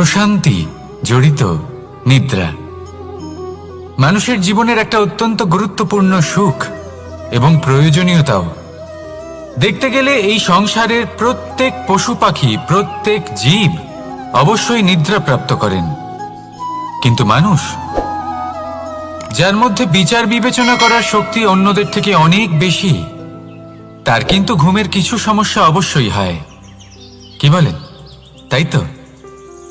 প্রশান্তি, জড়িত, নিদ্রা। মানুষের জীবনের একটা অত্যন্ত গুরুত্বপূর্ণ সুখ এবং প্রয়োজনীয়তাও। দেখতে গেলে এই সংসারের প্রত্যেক পশু পাখি, প্রত্যেক জীব অবশ্যই নিদ্রা প্রাপ্ত করেন। কিন্তু মানুষ, যার মধ্যে বিচার বিবেচনা করার শক্তি অন্যদের থেকে অনেক বেশি, তার কিন্তু ঘুমের কিছু সমস্যা অবশ্যই হয়। কি বলেন? তাই তো?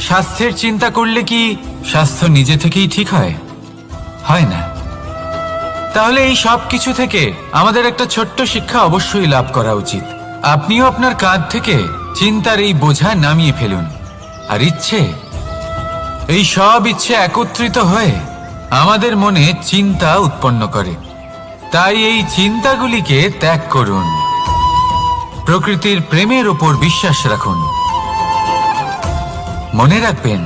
স্বাস্থ্যের চিন্তা করলে কি স্বাস্থ্য নিজে থেকেই ঠিক হয়? হয় না। তাহলে এই সব কিছু থেকে আমাদের একটা ছোট্ট শিক্ষা অবশ্যই লাভ করা উচিত। আপনিও আপনার কাঁধ থেকে চিন্তার এই বোঝা নামিয়ে ফেলুন। আর ইচ্ছে? এই সব ইচ্ছে একত্রিত হয়ে আমাদের মনে চিন্তা উৎপন্ন করে। তাই এই চিন্তাগুলিকে ত্যাগ করুন। প্রকৃতির প্রেমের ওপর বিশ্বাস রাখুন। মনে রাখবেন,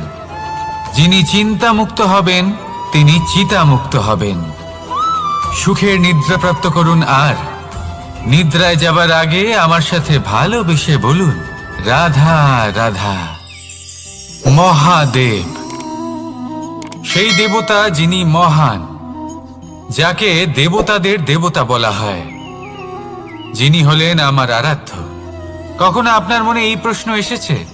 যিনি চিন্তা মুক্ত হবেন, তিনি চিতা মুক্ত হবেন। সুখের নিদ্রা প্রাপ্ত করুন আর, নিদ্রায় যাবার আগে আমার সাথে ভালোবেসে বলুন, রাধা রাধা, মহাদেব। সেই দেবতা যিনি মহান, যাকে দেবতাদের দেবতা বলা হয়, যিনি হলেন আমার আরাধ্য। কখনো আপনার মনে এই প্রশ্ন এসেছে?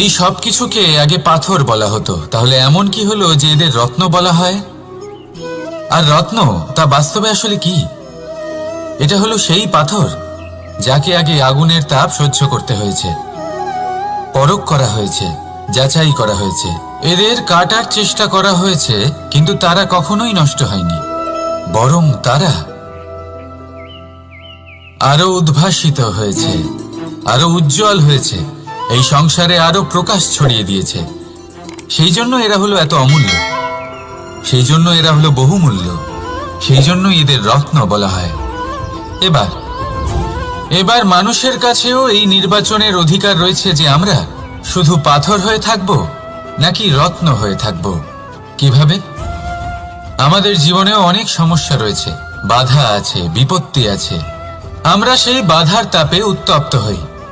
এই সব কিছুকে আগে পাথর বলা হতো। তাহলে এমন কি হলো যে এদের রত্ন বলা হয়? আর রত্ন, তা বাস্তবে আসলে কি? এটা হলো সেই পাথর যাকে আগে আগুনের তাপ সহ্য করতে হয়েছে, পরখ করা হয়েছে, যাচাই করা হয়েছে। এদের কাটার চেষ্টা করা হয়েছে, কিন্তু তারা কখনোই নষ্ট হয়নি, বরং তারা আরও উদ্ভাসিত হয়েছে, আরও উজ্জ্বল হয়েছে। এই সংসারে আরও প্রকাশ ছড়িয়ে দিয়েছে। সেই জন্য এরা হলো এত অমূল্য। সেই জন্য এরা হলো বহুমূল্য। সেই জন্য এদের রত্ন বলা হয়। এবার এবার মানুষের কাছেও এই নির্বাচনের অধিকার রয়েছে যে আমরা শুধু পাথর হয়ে থাকব নাকি রত্ন হয়ে থাকব। কীভাবে? আমাদের জীবনেও অনেক সমস্যা রয়েছে। বাধা আছে, বিপত্তি আছে। আমরা সেই বাধার তাপে উত্তপ্ত হই।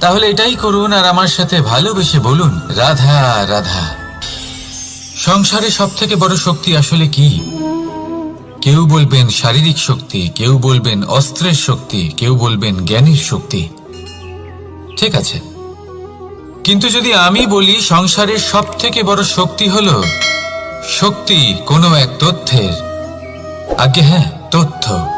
তাহলে এটাই করুন আর আমার সাথে ভালোবেসে বলুন, রাধা রাধা। সংসারে সব থেকে বড় শক্তি আসলে কি? কেউ বলবেন শারীরিক শক্তি, কেউ বলবেন অস্ত্রের শক্তি, কেউ বলবেন জ্ঞানের শক্তি। ঠিক আছে। কিন্তু যদি আমি বলি সংসারের সব থেকে বড় শক্তি হল শক্তি কোনো এক তথ্যের। আগে হ্যাঁ তথ্য।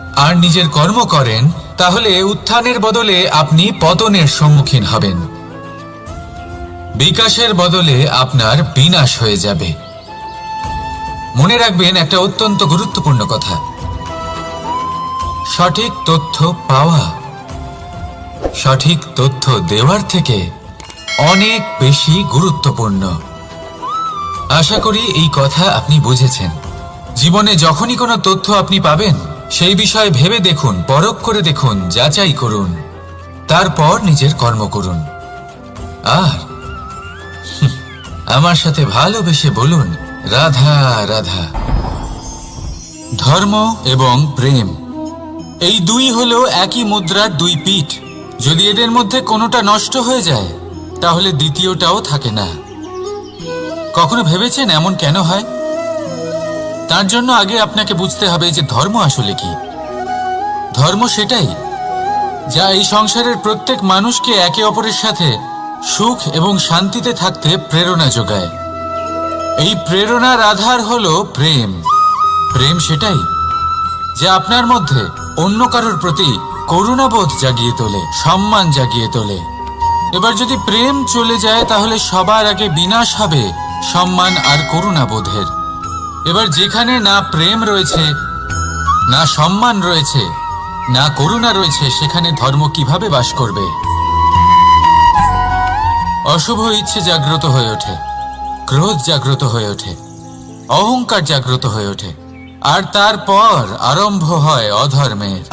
আর নিজের কর্ম করেন, তাহলে উত্থানের বদলে আপনি পতনের সম্মুখীন হবেন। বিকাশের বদলে আপনার বিনাশ হয়ে যাবে। মনে রাখবেন, একটা অত্যন্ত গুরুত্বপূর্ণ কথা। সঠিক তথ্য পাওয়া, সঠিক তথ্য দেওয়ার থেকে অনেক বেশি গুরুত্বপূর্ণ। আশা করি এই কথা আপনি বুঝেছেন। জীবনে যখনই কোনো তথ্য আপনি পাবেন সেই বিষয়ে ভেবে দেখুন, পরখ করে দেখুন, যাচাই করুন। তারপর নিজের কর্ম করুন। আর আমার সাথে ভালোবেসে বলুন, রাধা রাধা। ধর্ম এবং প্রেম, এই দুই হলো একই মুদ্রার দুই পিঠ। যদি এদের মধ্যে কোনোটা নষ্ট হয়ে যায়, তাহলে দ্বিতীয়টাও থাকে না। কখনো ভেবেছেন এমন কেন হয়? তার জন্য আগে আপনাকে বুঝতে হবে যে ধর্ম আসলে কি। ধর্ম সেটাই, যা এই সংসারের প্রত্যেক মানুষকে একে অপরের সাথে সুখ এবং শান্তিতে থাকতে প্রেরণা যোগায়। এই প্রেরণার আধার হল প্রেম। প্রেম সেটাই, যে আপনার মধ্যে অন্য কারোর প্রতি করুণাবোধ জাগিয়ে তোলে, সম্মান জাগিয়ে তোলে। এবার যদি প্রেম চলে যায়, তাহলে সবার আগে বিনাশ হবে সম্মান আর করুণাবোধের। এবার যেখানে না প্রেম রয়েছে, না সম্মান রয়েছে, না করুণা রয়েছে, সেখানে ধর্ম কীভাবে বাস করবে? অশুভ ইচ্ছে জাগ্রত হয়ে ওঠে, ক্রোধ জাগ্রত হয়ে ওঠে, অহংকার জাগ্রত হয়ে ওঠে, আর তারপর আরম্ভ হয় অধর্মের।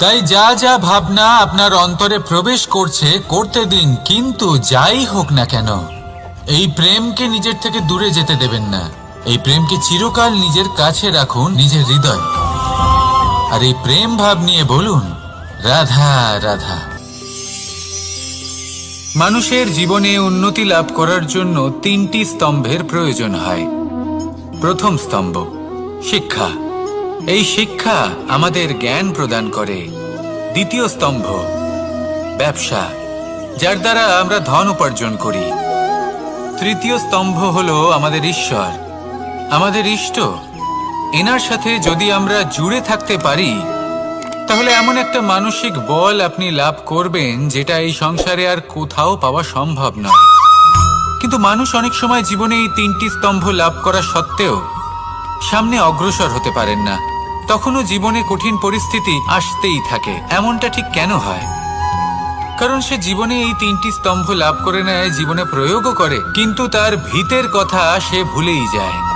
তাই যা যা ভাবনা আপনার অন্তরে প্রবেশ করছে, করতে দিন, কিন্তু যাই হোক না কেন, এই প্রেমকে নিজের থেকে দূরে যেতে দেবেন না। এই প্রেমকে চিরকাল নিজের কাছে রাখুন, নিজের হৃদয়। আর এই প্রেম ভাব নিয়ে বলুন, রাধা রাধা। মানুষের জীবনে উন্নতি লাভ করার জন্য তিনটি স্তম্ভের প্রয়োজন হয়। প্রথম স্তম্ভ, শিক্ষা। এই শিক্ষা আমাদের জ্ঞান প্রদান করে। দ্বিতীয় স্তম্ভ, ব্যবসা, যার দ্বারা আমরা ধন উপার্জন করি। তৃতীয় স্তম্ভ হলো আমাদের ঈশ্বর। আমাদের ইষ্ট। এনার সাথে যদি আমরা জুড়ে থাকতে পারি, তাহলে এমন একটা মানসিক বল আপনি লাভ করবেন যেটা এই সংসারে আর কোথাও পাওয়া সম্ভব নয়। কিন্তু মানুষ অনেক সময় জীবনে এই তিনটি স্তম্ভ লাভ করা সত্ত্বেও সামনে অগ্রসর হতে পারেন না। তখনও জীবনে কঠিন পরিস্থিতি আসতেই থাকে। এমনটা ঠিক কেন হয়? কারণ সে জীবনে এই তিনটি স্তম্ভ লাভ করে নেয়, জীবনে প্রয়োগও করে, কিন্তু তার ভিতের কথা সে ভুলেই যায়।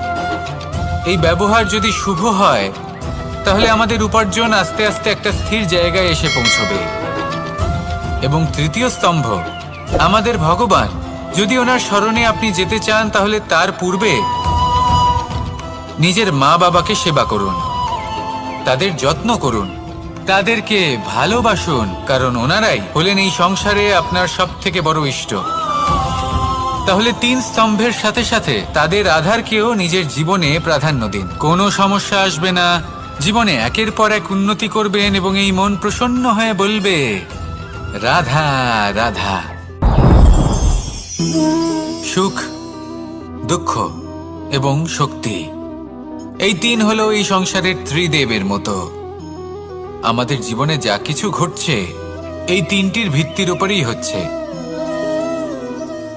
এই ব্যবহার যদি শুভ হয়, তাহলে আমাদের উপার্জন আস্তে আস্তে একটা স্থির জায়গায় এসে পৌঁছবে। এবং তৃতীয় স্তম্ভ, আমাদের ভগবান, যদি ওনার স্মরণে আপনি যেতে চান, তাহলে তার পূর্বে নিজের মা বাবাকে সেবা করুন। তাদের যত্ন করুন। তাদেরকে ভালোবাসুন, কারণ ওনারাই হলেন এই সংসারে আপনার সব থেকে বড় ইষ্ট। তাহলে তিন স্তম্ভের সাথে সাথে তাদের আধারকেও নিজের জীবনে প্রাধান্য দিন। কোনো সমস্যা আসবে না। জীবনে একের পর এক উন্নতি করবেন এবং এই মন প্রসন্ন হয়ে বলবে, রাধা রাধা। সুখ, দুঃখ এবং শক্তি, এই তিন হলো এই সংসারের ত্রিদেবের মতো। আমাদের জীবনে যা কিছু ঘটছে, এই তিনটির ভিত্তির উপরেই হচ্ছে।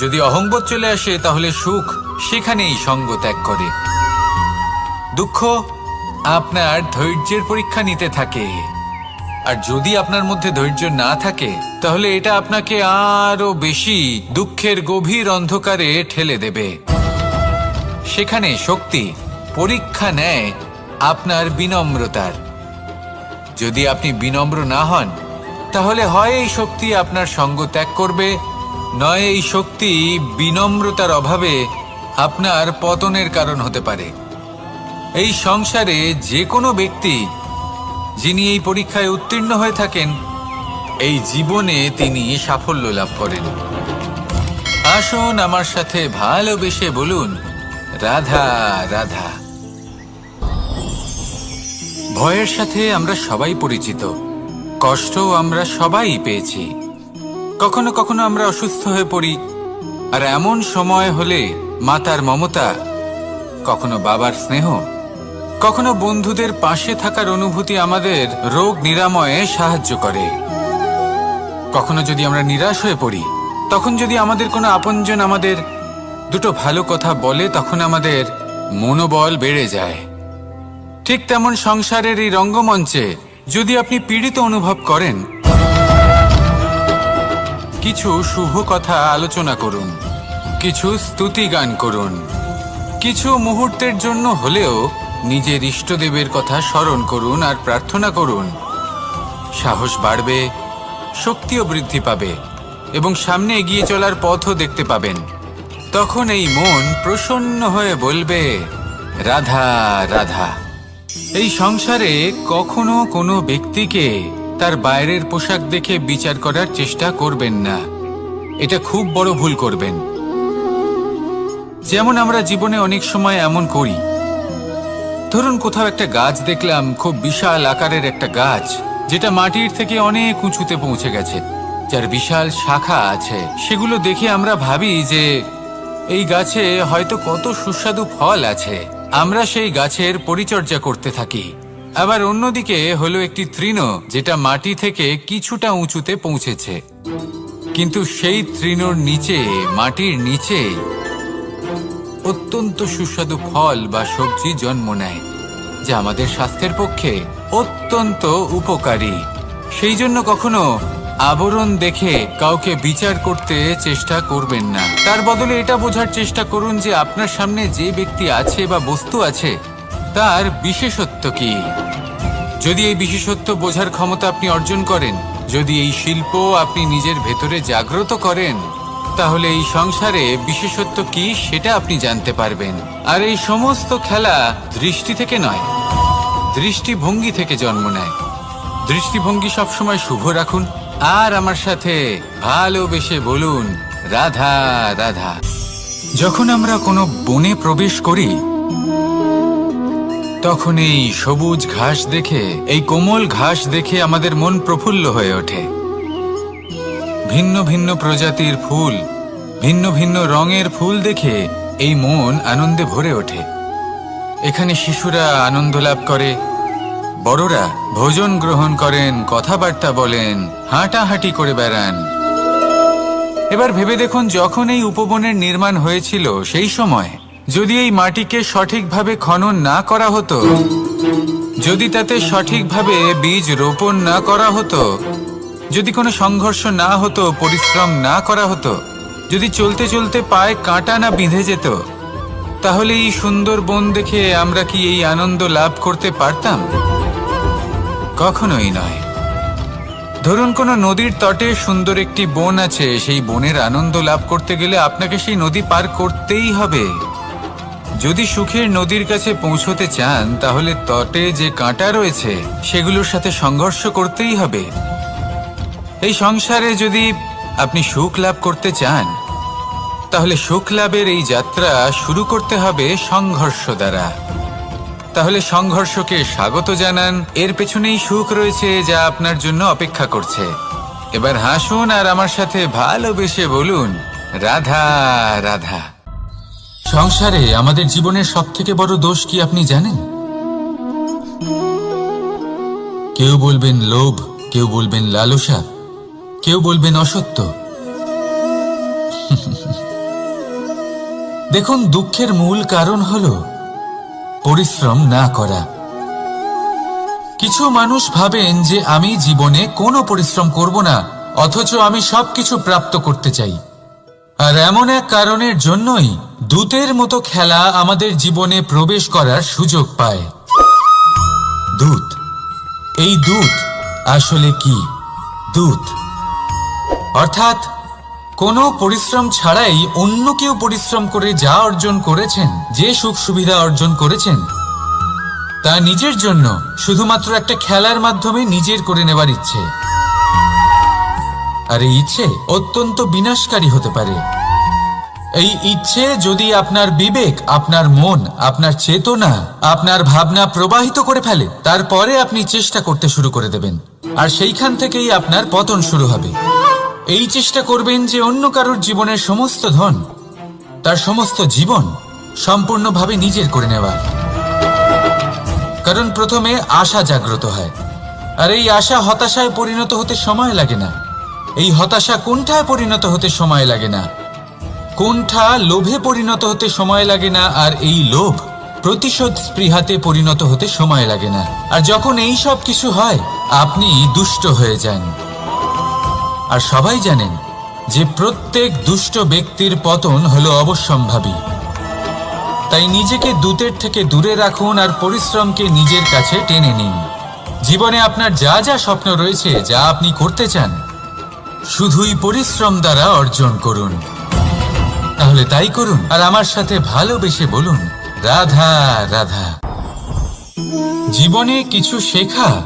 যদি অহংবোধ চলে আসে, তাহলে সুখ সেখানেই সঙ্গ ত্যাগ করে। দুঃখ আপনার ধৈর্যের পরীক্ষা নিতে থাকে। আর যদি আপনার মধ্যে ধৈর্য না থাকে, তাহলে এটা আপনাকে আরও বেশি দুঃখের গভীর অন্ধকারে ঠেলে দেবে। সেখানে শক্তি, পরীক্ষা নেয় আপনার বিনম্রতার। যদি আপনি বিনম্র না হন, তাহলে হয় এই শক্তি আপনার সঙ্গ ত্যাগ করবে নয়, এই শক্তি বিনম্রতার অভাবে আপনার পতনের কারণ হতে পারে। এই সংসারে যে কোনো ব্যক্তি যিনি এই পরীক্ষায় উত্তীর্ণ হয়ে থাকেন, এই জীবনে তিনি সাফল্য লাভ করেন। আসুন আমার সাথে ভালোবেসে বলুন, রাধা রাধা। ভয়ের সাথে আমরা সবাই পরিচিত কষ্ট আমরা সবাই পেয়েছি। কখনো কখনো আমরা অসুস্থ হয়ে পড়ি। আর এমন সময় হলে মাতার মমতা, কখনো বাবার স্নেহ, কখনো বন্ধুদের পাশে থাকার অনুভূতি আমাদের রোগ নিরাময়ে সাহায্য করে। কখনো যদি আমরা নিরাশ হয়ে পড়ি, তখন যদি আমাদের কোনো আপনজন আমাদের দুটো ভালো কথা বলে, তখন আমাদের মনোবল বেড়ে যায়। ঠিক তেমন সংসারের এই রঙ্গমঞ্চে যদি আপনি পীড়িত অনুভব করেন কিছু শুভ কথা আলোচনা করুন, কিছু স্তুতি গান করুন, কিছু মুহূর্তের জন্য হলেও নিজের ইষ্টদেবের কথা স্মরণ করুন আর প্রার্থনা করুন। সাহস বাড়বে, শক্তিও বৃদ্ধি পাবে এবং সামনে এগিয়ে চলার পথও দেখতে পাবেন। তখন এই মন প্রসন্ন হয়ে বলবে, রাধা রাধা। এই সংসারে কখনো কোনো ব্যক্তিকে তার বাইরের পোশাক দেখে বিচার করার চেষ্টা করবেন না। এটা খুব বড় ভুল করবেন। যেমন আমরা জীবনে অনেক সময় এমন করি। ধরুন কোথাও একটা গাছ দেখলাম, খুব বিশাল আকারের একটা গাছ, যেটা মাটির থেকে অনেক উঁচুতে পৌঁছে গেছে, যার বিশাল শাখা আছে। সেগুলো দেখে আমরা ভাবি যে এই গাছে হয়তো কত সুস্বাদু ফল আছে। আমরা সেই গাছের পরিচর্যা করতে থাকি। আবার অন্যদিকে হলো একটি তৃণ, যেটা মাটি থেকে কিছুটা উঁচুতে পৌঁছেছে। কিন্তু সেই তৃণর নিচে, মাটির নিচে অত্যন্ত সুস্বাদু ফল বা সবজি জন্ম নেয়, যা আমাদের স্বাস্থ্যের পক্ষে অত্যন্ত উপকারী। সেই জন্য কখনো আবরণ দেখে কাউকে বিচার করতে চেষ্টা করবেন না। তার বদলে এটা বোঝার চেষ্টা করুন যে আপনার সামনে যে ব্যক্তি আছে বা বস্তু আছে, তার বিশেষত্ব কি? যদি এই বিশেষত্ব বোঝার ক্ষমতা আপনি অর্জন করেন, যদি এই শিল্প আপনি নিজের ভেতরে জাগ্রত করেন, তাহলে এই সংসারে বিশেষত্ব কি সেটা আপনি জানতে পারবেন। আর এই সমস্ত খেলা দৃষ্টি থেকে নয়, দৃষ্টিভঙ্গি থেকে জন্ম নেয়। দৃষ্টিভঙ্গি সবসময় শুভ রাখুন। আর আমার সাথে ভালোবেসে বলুন, রাধা রাধা। যখন আমরা কোনো বনে প্রবেশ করি তখন এই সবুজ ঘাস দেখে, এই কোমল ঘাস দেখে আমাদের মন প্রফুল্ল হয়ে ওঠে। ভিন্ন ভিন্ন প্রজাতির ফুল, ভিন্ন ভিন্ন রঙের ফুল দেখে এই মন আনন্দে ভরে ওঠে। এখানে শিশুরা আনন্দ লাভ করে, বড়রা ভোজন গ্রহণ করেন, কথাবার্তা বলেন, হাঁটাহাঁটি করে বেড়ান। এবার ভেবে দেখুন, যখন এই উপবনের নির্মাণ হয়েছিল সেই সময় যদি এই মাটিকে সঠিকভাবে খনন না করা হতো, যদি তাতে সঠিকভাবে বীজ রোপণ না করা হতো, যদি কোনো সংঘর্ষ না হতো, পরিশ্রম না করা হতো, যদি চলতে চলতে পায়ে কাঁটা না বিঁধে যেত, তাহলে এই সুন্দর বন দেখে আমরা কি এই আনন্দ লাভ করতে পারতাম? কখনোই নয়। ধরুন কোনো নদীর তটে সুন্দর একটি বন আছে, সেই বনের আনন্দ লাভ করতে গেলে আপনাকে সেই নদী পার করতেই হবে। যদি সুখের নদীর কাছে পৌঁছতে চান, তাহলে তটে যে কাঁটা রয়েছে, সেগুলোর সাথে সংঘর্ষ করতেই হবে। এই সংসারে যদি আপনি সুখ লাভ করতে চান, তাহলে সুখ লাভের এই যাত্রা শুরু করতে হবে সংঘর্ষ দ্বারা। তাহলে সংঘর্ষকে স্বাগত জানান, এর পেছনেই সুখ রয়েছে যা আপনার জন্য অপেক্ষা করছে। এবার হাসুন আর আমার সাথে ভালোবেসে বলুন, রাধা রাধা। সংসারে আমাদের জীবনের সব থেকে বড় দোষ কি আপনি জানেন? কেউ বলবেন লোভ, কেউ বলবেন লালসা, কেউ বলবেন অসত্য। দেখুন, দুঃখের মূল কারণ হল পরিশ্রম না করা। কিছু মানুষ ভাবেন যে আমি জীবনে কোনো পরিশ্রম করব না, অথচ আমি সবকিছু প্রাপ্ত করতে চাই। আর এমন এক কারণের জন্যই দূতের মতো খেলা আমাদের জীবনে প্রবেশ করার সুযোগ পায়। দূত। এই দূত আসলে কি? দূত। অর্থাৎ, কোনো পরিশ্রম ছাড়াই অন্য কেউ পরিশ্রম করে যা অর্জন করেছেন, যে সুখ সুবিধা অর্জন করেছেন, তা নিজের জন্য, শুধুমাত্র একটা খেলার মাধ্যমে নিজের করে নেবার ইচ্ছে। আর এই ইচ্ছে অত্যন্ত বিনাশকারী হতে পারে। এই ইচ্ছে যদি আপনার বিবেক, আপনার মন, আপনার চেতনা, আপনার ভাবনা প্রবাহিত করে ফেলে, তারপরে আপনি চেষ্টা করতে শুরু করে দেবেন। আর সেইখান থেকেই আপনার পতন শুরু হবে। এই চেষ্টা করবেন যে অন্য কারোর জীবনের সমস্ত ধন, তার সমস্ত জীবন সম্পূর্ণভাবে নিজের করে নেওয়ার। কারণ প্রথমে আশা জাগ্রত হয়। আর এই আশা হতাশায় পরিণত হতে সময় লাগে না। এই হতাশা কোনঠায় পরিণত হতে সময় লাগে না। কোনঠা লোভে পরিণত হতে সময় লাগে না, আর এই লোভ প্রতিশোধ স্পৃহাতে পরিণত হতে সময় লাগে না। আর যখন এই সব কিছু হয়, আপনি দুষ্ট হয়ে যান। আর সবাই জানেন যে প্রত্যেক দুষ্ট ব্যক্তির পতন হলো অবশ্যম্ভাবী। তাই নিজেকে দূতের থেকে দূরে রাখুন আর পরিশ্রমকে নিজের কাছে টেনে নিন। জীবনে আপনার যা যা স্বপ্ন রয়েছে, যা আপনি করতে চান শুধুই পরিশ্রম দ্বারা অর্জন করুন। তাহলে তাই করুন। আর আমার সাথে ভালোবেসে বলুন, রাধা রাধা। জীবনে কিছু শেখা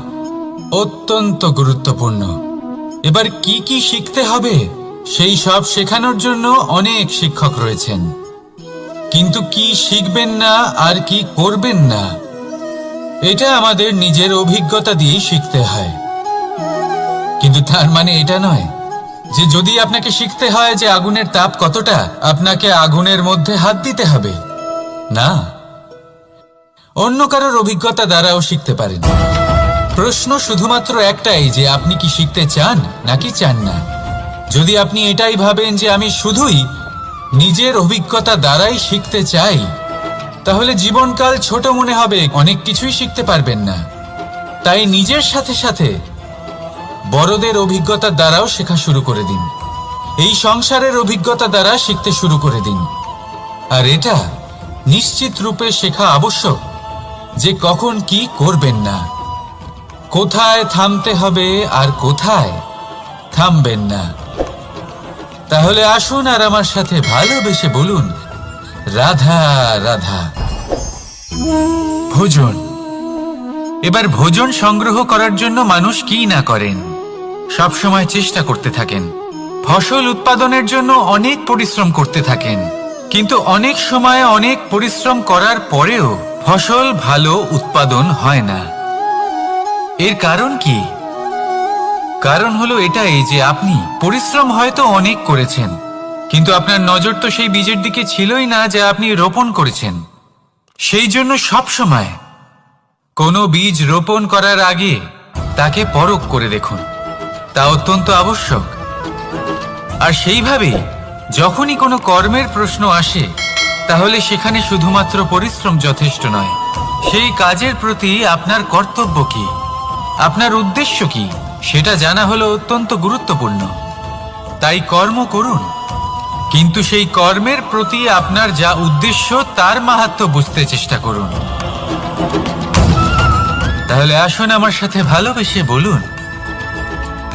অত্যন্ত গুরুত্বপূর্ণ। এবার কি কি শিখতে হবে, সেই সব শেখানোর জন্য অনেক শিক্ষক রয়েছেন। কিন্তু কি শিখবেন না, আর কি করবেন না, এটা আমাদের নিজের অভিজ্ঞতা দিয়ে শিখতে হয়। কিন্তু তার মানে এটা নয় যে যদি আপনাকে শিখতে হয় যে আগুনের তাপ কতটা, আপনাকে আগুনের মধ্যে হাত দিতে হবে। না। অন্য কারোর অভিজ্ঞতা দ্বারাও শিখতে পারেন। প্রশ্ন শুধুমাত্র একটাই যে আপনি কি শিখতে চান নাকি চান না? যদি আপনি এটাই ভাবেন যে আমি শুধুই নিজের অভিজ্ঞতা দ্বারাই শিখতে চাই, তাহলে জীবনকাল ছোট মনে হবে, অনেক কিছুই শিখতে পারবেন না। তাই নিজের সাথে সাথে বড়দের অভিজ্ঞতা দ্বারাও শেখা শুরু করে দিন। এই সংসারের অভিজ্ঞতা দ্বারা শিখতে শুরু করে দিন। আর এটা নিশ্চিত রূপে শেখা আবশ্যক যে কখন কি করবেন না। কোথায় থামতে হবে আর কোথায় থামবেন না। তাহলে আসুন আর আমার সাথে ভালোবেসে বলুন, রাধা রাধা। ভোজন। এবার ভোজন সংগ্রহ করার জন্য মানুষ কি না করেন? সব সময় চেষ্টা করতে থাকেন। ফসল উৎপাদনের জন্য অনেক পরিশ্রম করতে থাকেন। কিন্তু অনেক সময় অনেক পরিশ্রম করার পরেও ফসল ভালো উৎপাদন হয় না। এর কারণ কি? কারণ হলো এটাই যে আপনি পরিশ্রম হয়তো অনেক করেছেন, কিন্তু আপনার নজর তো সেই বীজের দিকে ছিলই না যা আপনি রোপণ করেছেন। সেই জন্য সব সময় কোনো বীজ রোপণ করার আগে তাকে পরখ করে দেখুন। তা অত্যন্ত আবশ্যক। আর সেইভাবেই যখনই কোনো কর্মের প্রশ্ন আসে, তাহলে সেখানে শুধুমাত্র পরিশ্রম যথেষ্ট নয়। সেই কাজের প্রতি আপনার কর্তব্য কি? আপনার উদ্দেশ্য কি? সেটা জানা হলো অত্যন্ত গুরুত্বপূর্ণ। তাই কর্ম করুন। কিন্তু সেই কর্মের প্রতি আপনার যা উদ্দেশ্য, তার মাহাত্ম বুঝতে চেষ্টা করুন। তাহলে আসুন আমার সাথে ভালোবেসে বলুন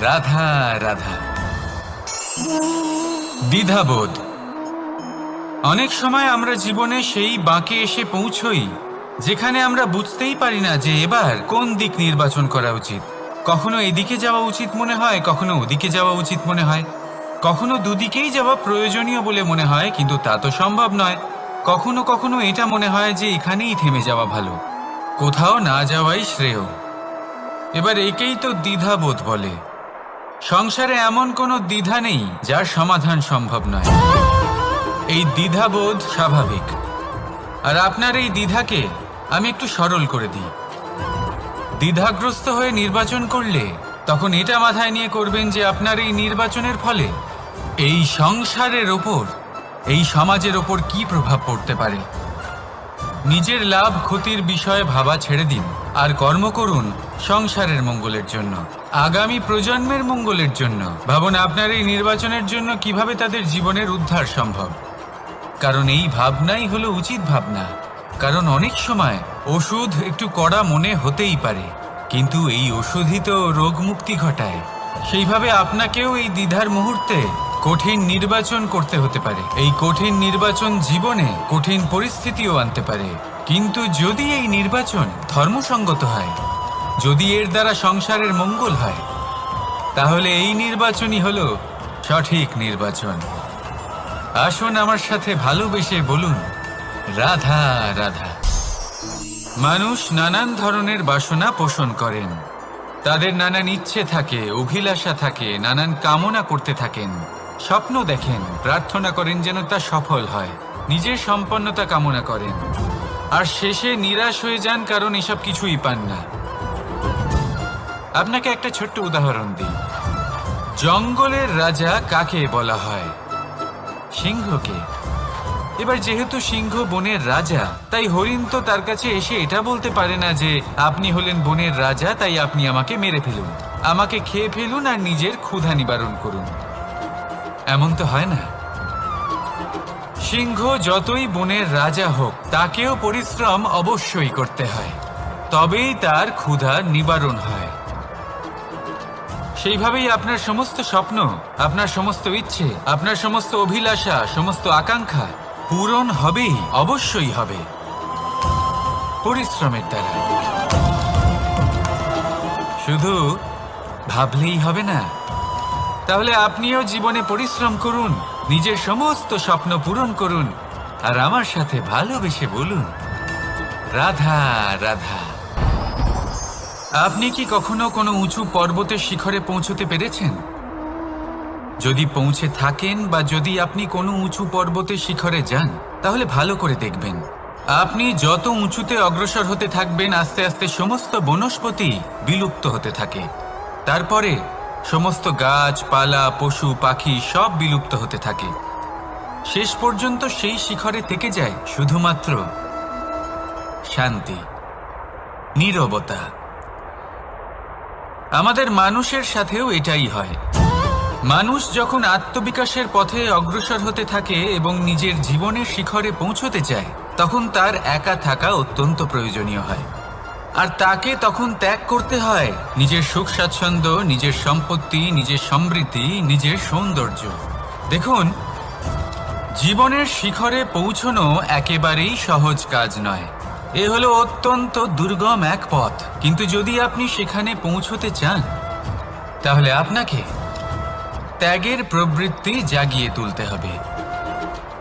রাধা রাধা। দ্বিধাবোধ। অনেক সময় আমরা জীবনে সেই বাঁকে এসে পৌঁছই, যেখানে আমরা বুঝতেই পারি না যে এবার কোন দিক নির্বাচন করা উচিত। কখনো এদিকে যাওয়া উচিত মনে হয়, কখনো ওদিকে যাওয়া উচিত মনে হয়। কখনো দুদিকেই যাওয়া প্রয়োজনীয় বলে মনে হয়, কিন্তু তা তো সম্ভব নয়। কখনো কখনো এটা মনে হয় যে এখানেই থেমে যাওয়া ভালো। কোথাও না যাওয়াই শ্রেয়। এবার একেই তো দ্বিধাবোধ বলে। সংসারে এমন কোনো দ্বিধা নেই যার সমাধান সম্ভব নয়। এই দ্বিধাবোধ স্বাভাবিক। আর আপনার এই দ্বিধাকে আমি একটু সরল করে দিই। দ্বিধাগ্রস্ত হয়ে নির্বাচন করলে তখন এটা মাথায় নিয়ে করবেন যে আপনার এই নির্বাচনের ফলে এই সংসারের ওপর, এই সমাজের ওপর কি প্রভাব পড়তে পারে? নিজের লাভ ক্ষতির বিষয়ে ভাবা ছেড়ে দিন। আর কর্ম করুন সংসারের মঙ্গলের জন্য, আগামী প্রজন্মের মঙ্গলের জন্য। ভাবুন, আপনার এই নির্বাচনের জন্য কীভাবে তাদের জীবনের উদ্ধার সম্ভব? কারণ এই ভাবনাই হলো উচিত ভাবনা। কারণ অনেক সময় ওষুধ একটু কড়া মনে হতেই পারে, কিন্তু এই ওষুধই তো রোগ মুক্তি ঘটায়। সেইভাবে আপনাকেও এই দ্বিধার মুহূর্তে কঠিন নির্বাচন করতে হতে পারে। এই কঠিন নির্বাচন জীবনে কঠিন পরিস্থিতিও আনতে পারে। কিন্তু যদি এই নির্বাচন ধর্মসঙ্গত হয়, যদি এর দ্বারা সংসারের মঙ্গল হয়, তাহলে এই নির্বাচনই হল সঠিক নির্বাচন। আসুন আমার সাথে ভালোবেসে বলুন, রাধা রাধা। মানুষ নানান ধরনের বাসনা পোষণ করেন। তাদের নানান ইচ্ছে থাকে, অভিলাষা থাকে, নানান কামনা করতে থাকেন। স্বপ্ন দেখেন, প্রার্থনা করেন যেন তা সফল হয়। নিজের সম্পন্নতা কামনা করেন। আর শেষে নিরাশ হয়ে যান কারণ এসব কিছুই পান না। আপনাকে একটা ছোট্ট উদাহরণ দিই। জঙ্গলের রাজা কাকে বলা হয়? সিংহকে। এবার যেহেতু সিংহ বনের রাজা, তাই হরিণ তো তার কাছে এসে এটা বলতে পারে না যে, আপনি হলেন বনের রাজা, তাই আপনি আমাকে মেরে ফেলুন। আমাকে খেয়ে ফেলুন আর নিজের ক্ষুধা নিবারণ করুন। এমন তো হয় না। সিংহ যতই বনের রাজা হোক, তাকেও পরিশ্রম অবশ্যই করতে হয়। তবেই তার ক্ষুধা নিবারণ হয়। সেইভাবেই আপনার সমস্ত স্বপ্ন, আপনার সমস্ত ইচ্ছে, আপনার সমস্ত অভিলাষা, সমস্ত আকাঙ্ক্ষা পূরণ হবেই, অবশ্যই হবে। পরিশ্রমের দ্বারা। শুধু ভাবলেই হবে না। তাহলে আপনিও জীবনে পরিশ্রম করুন। নিজের সমস্ত স্বপ্ন পূরণ করুন আর আমার সাথে ভালোবেসে বলুন, রাধা রাধা। আপনি কি কখনো কোনো উঁচু পর্বতের শিখরে পৌঁছতে পেরেছেন? যদি পৌঁছে থাকেন বা যদি আপনি কোনো উঁচু পর্বতের শিখরে যান, তাহলে ভালো করে দেখবেন। আপনি যত উঁচুতে অগ্রসর হতে থাকবেন, আস্তে আস্তে সমস্ত বনস্পতি বিলুপ্ত হতে থাকে। তারপরে সমস্ত গাছপালা পশু, পাখি সব বিলুপ্ত হতে থাকে। শেষ পর্যন্ত সেই শিখরে থেকে যায় শুধুমাত্র শান্তি, নীরবতা। আমাদের মানুষের সাথেও এটাই হয়। মানুষ যখন আত্মবিকাশের পথে অগ্রসর হতে থাকে এবং নিজের জীবনের শিখরে পৌঁছতে চায়, তখন তার একা থাকা অত্যন্ত প্রয়োজনীয় হয়। আর তাকে তখন ত্যাগ করতে হয়। নিজের সুখ স্বাচ্ছন্দ্য, নিজের সম্পত্তি, নিজের সমৃদ্ধি, নিজের সৌন্দর্য। দেখুন, জীবনের শিখরে পৌঁছনো একেবারেই সহজ কাজ নয়। এ হলো অত্যন্ত দুর্গম এক পথ। কিন্তু যদি আপনি সেখানে পৌঁছতে চান, তাহলে আপনাকে ত্যাগের প্রবৃত্তি জাগিয়ে তুলতে হবে।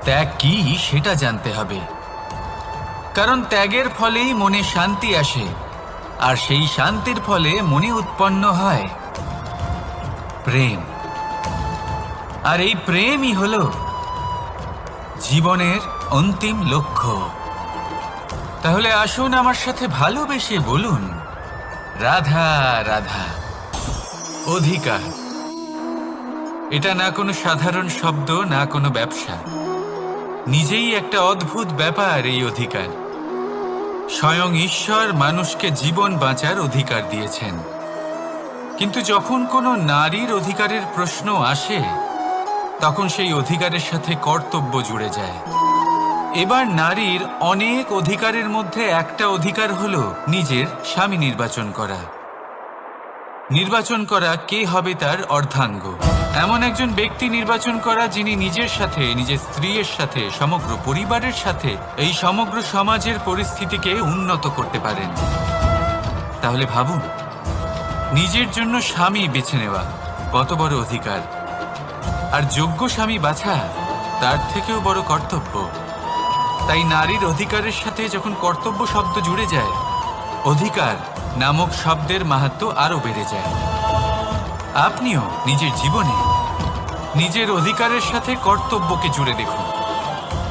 ত্যাগ কি, সেটা জানতে হবে। কারণ ত্যাগের ফলেই মনে শান্তি আসে। আর সেই শান্তির ফলে মনে উৎপন্ন হয়। প্রেম। আর এই প্রেমই হল জীবনের অন্তিম লক্ষ্য। তাহলে আসুন আমার সাথে ভালোবেসে বলুন, রাধা রাধা, অধিকার। এটা না কোনো সাধারণ শব্দ, না কোনো ব্যবসা। নিজেই একটা অদ্ভুত ব্যাপার এই অধিকার। স্বয়ং ঈশ্বর মানুষকে জীবন বাঁচার অধিকার দিয়েছেন। কিন্তু যখন কোনো নারীর অধিকারের প্রশ্ন আসে, তখন সেই অধিকারের সাথে কর্তব্য জুড়ে যায়। এবার নারীর অনেক অধিকারের মধ্যে একটা অধিকার হল নিজের স্বামী নির্বাচন করা। নির্বাচন করা কে হবে তার অর্ধাঙ্গ। এমন একজন ব্যক্তি নির্বাচন করা যিনি নিজের সাথে, নিজের স্ত্রীর সাথে, সমগ্র পরিবারের সাথে এই সমগ্র সমাজের পরিস্থিতিকে উন্নত করতে পারেন। তাহলে ভাবুন, নিজের জন্য স্বামী বেছে নেওয়া কত বড় অধিকার। আর যোগ্য স্বামী বাছা, তার থেকেও বড় কর্তব্য। তাই নারীর অধিকারের সাথে যখন কর্তব্য শব্দ জুড়ে যায়, অধিকার নামক শব্দের মাহাত্ম আরও বেড়ে যায়। আপনিও নিজের জীবনে নিজের অধিকারের সাথে কর্তব্যকে জুড়ে দেখুন।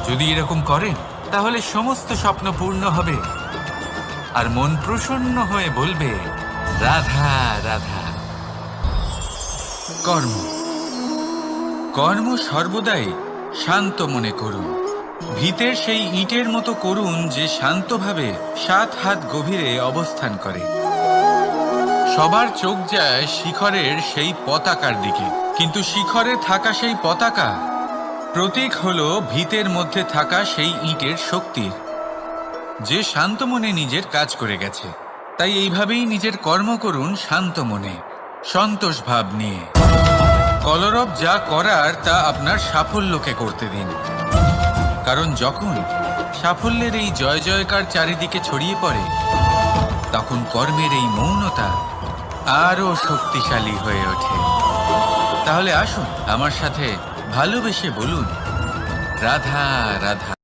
যদি এরকম করেন, তাহলে সমস্ত স্বপ্ন পূর্ণ হবে। আর মন প্রসন্ন হয়ে বলবে, রাধা রাধা। কর্ম। কর্ম সর্বদাই শান্ত মনে করুন। ভিতের সেই ইটের মতো করুন, যে শান্তভাবে সাত হাত গভীরে অবস্থান করে। সবার চোখ যায় শিখরের সেই পতাকার দিকে। কিন্তু শিখরে থাকা সেই পতাকা? প্রতীক হলো ভিতের মধ্যে থাকা সেই ইটের শক্তির যে শান্ত মনে নিজের কাজ করে গেছে। তাই এইভাবেই নিজের কর্ম করুন শান্ত মনে, সন্তোষ ভাব নিয়ে। কলরব যা করার তা আপনার সাফল্যকে করতে দিন। কারণ যখন সাফল্যের এই জয় জয়কার চারিদিকে ছড়িয়ে পড়ে, তখন কর্মের এই মৌনতা আরও শক্তিশালী হয়ে ওঠে। তাহলে আসুন আমার সাথে ভালোবেসে বলুন। রাধা রাধা।